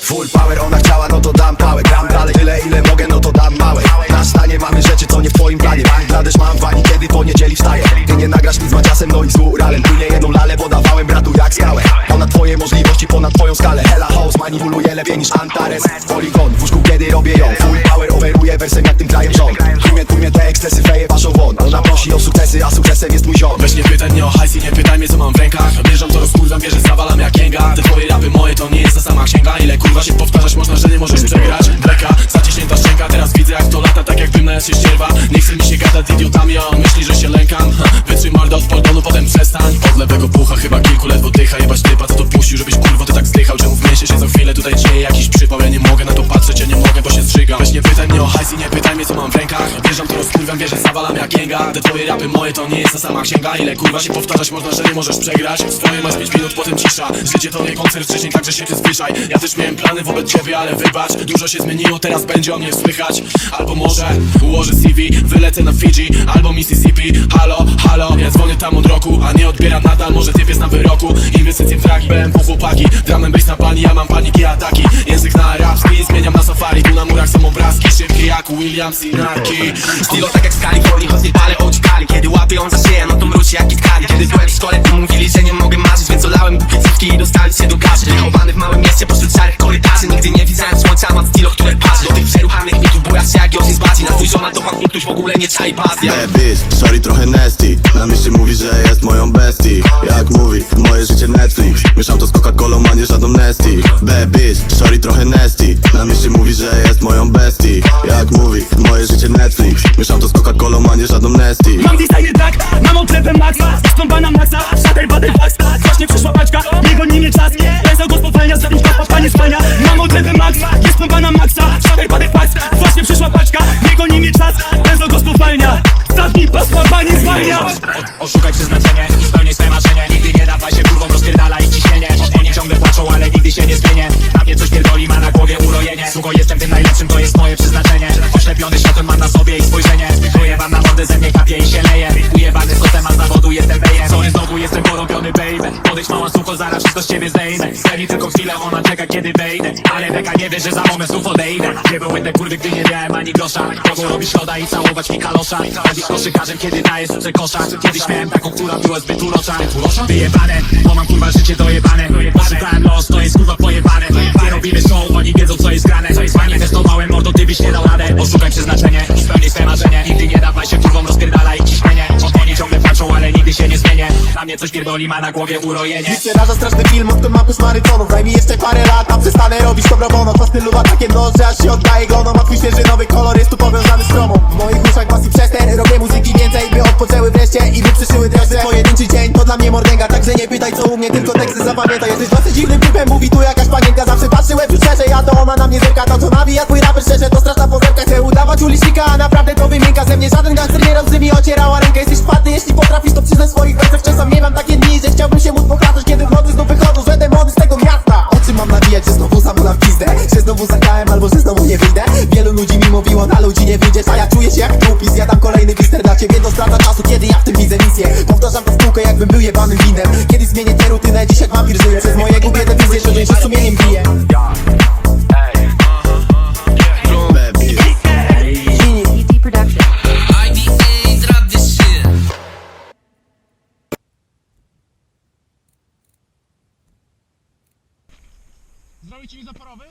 Full power, ona chciała, no to dam pałę. Gram dalej tyle ile mogę, no to dam małe. Na stanie mamy rzeczy, co nie w twoim planie. Bangladesz mam wani, kiedy po niedzieli wstaję. Ty nie nagrasz nic Maciasem, no i z Uralem Płynie jedną lalę, podawałem bratu jak skałę. Ponad twoje możliwości, ponad twoją skalę. Hella House manipuluje lepiej niż Antares. Polygon, w łóżku kiedy robię ją. Full power, operuję wersem jak tym krajem rząd. Tłumie, tłumie te ekscesy, feje paszą won Ona prosi o sukcesy, a sukcesem jest mój ziom. Weź nie pytaj mnie o hajs i nie pytaj mnie co mam w rękach. Bierzam to rozkurwam, wierzę zawalam jak jęga księga Ile kurwa się powtarzać można, że nie możesz przegrać. Beka, zaciśnięta szczęka, teraz widzę jak to lata Tak jakbym na się ścierwa Nie chce mi się gadać z idiotami, a on myśli, że się lękam. Ha, Wytrzyj mordę od Poldonu, potem przestań. Od lewego pucha chyba kilku ledwo dycha. Jebać typa, co to puścił, żebyś kurwo ty tak zdychał. Czemu w mieście się za chwilę? Tutaj dzieje jakiś przypał. Ja nie mogę na to patrzeć, ja nie mogę, bo się zżygam Weź nie pytaj mnie o hajs i nie pytaj co mam w rękach. Bierzam to rozkurwam, wierzę zawalam jak jęga. Te twoje rapy moje to nie jest ta sama księga. Ile kurwa się powtarzać można, że nie możesz przegrać? Swoje masz 5 minut, potem cisza. Życie to nie koncert, wcześniej także się przyzwyczaj. Ja też miałem plany wobec ciebie, ale wybacz Dużo się zmieniło, teraz będzie o mnie słychać. Albo może ułożę CV, wylecę na Fidżi Albo Mississippi, halo, halo Ja dzwonię tam od roku, a nie odbiera nadal Może typ jest na wyroku, inwestycje w dragi BMW chłopaki, drum bass na pani Ja mam paniki ataki, język na arabski Zmieniam na safari, tu na obrazki Szybkie jak Williams i Nike. Stylo tak jak z Kalifornii, choć nie palę oczkali Kiedy łapię ją za szyję, no to mruci jak kitkali Kiedy byłem w szkole, to mówili, że nie mogę marzyć Więc olałem bukiecówki i dostali się do gaszy Chowany w małym mieście pośród szarych korytarzy. Nigdy nie widziałem słońca, mam stylo, które parzy Do tych przeruchanych mitów bojasz się jak Joshin z Baci. Na twój żona to pan w ogóle nie czai pasji Bad bitch, sorry trochę nasty. Na mieście mówi, że jest moją bestii Mieszam to z Coca-Colą, a nie żadną Bad bitch, sorry trochę nasty. Na mieście mówi, że jest moją bestii Jak mówi, moje życie Netflix. Mieszam to z Coca-Colą, a nie żadną nasty Mam designy tak, mam odlepem max Stąpana maxa, szatel batel fax Właśnie przyszła paczka, nie goni mnie czas. Pęseł go spowalnia, za tym papa nie spania. Mam odlepem max, jest stąpana maxa. Szatel batel fax, właśnie przyszła paczka Nie goni mnie czas, pęseł go spowalnia. Zadni pas, papa nie zwalnia. Oszukaj przeznaczenie, spełnij moje przeznaczenie. Oślepiony światłem mam na sobie ich spojrzenie. Czuję wam na mordę, ze mnie kapie i się leje. Ujebany z temat zawodu, jestem wejem Sorry, znowu jestem porobiony, baby. Podejdź mała sucho, zaraz wszystko z ciebie zdejmę. Zdejmij tylko chwilę, ona czeka kiedy wejdę. Ale beka nie wie, że za moment znów odejdę. Gdzie były te kurwy, gdy nie miałem ani grosza. Kogo robić loda i całować mi kalosza. Chodzić koszykarzem, kiedy daję suce kosza. Kiedyś miałem taką, która była zbyt urocza. Wyjebane, bo mam kurwa życie dojebane coś pierdoli, ma na głowie urojenie. Przeraża straszny film, od którym mam koszmary tonów Daj mi jeszcze parę lat, a przestanę robić to bono To stylu ma takie nos, że aż się oddaje goną A twój świeży nowy kolor jest tu powiązany z promą. W moich uszach bas i przester, robię muzyki więcej By odpoczęły wreszcie i by przyszyły dreszcze. Pojedynczy dzień to dla mnie mordęga Także nie pytaj co u mnie, tylko teksty zapamiętaj. Jesteś dosyć dziwnym typem, mówi tu jakaś panienka. Zawsze patrzy łeb szczerze, ja to ona na mnie zerka. To co nawija twój raper szczerze, to straszna pozerka Chcę udawać ulicznika, a naprawdę to wymienka Ze strata czasu, kiedy ja w tym widzę misję Powtarzam to w kółko, jakbym był jebanym winem Kiedyś zmienię tę rutynę, dziś jak wampir żyję Przez moje głupie decyzje, to dzień się sumieniem bije. Zrobić mi zaporowy?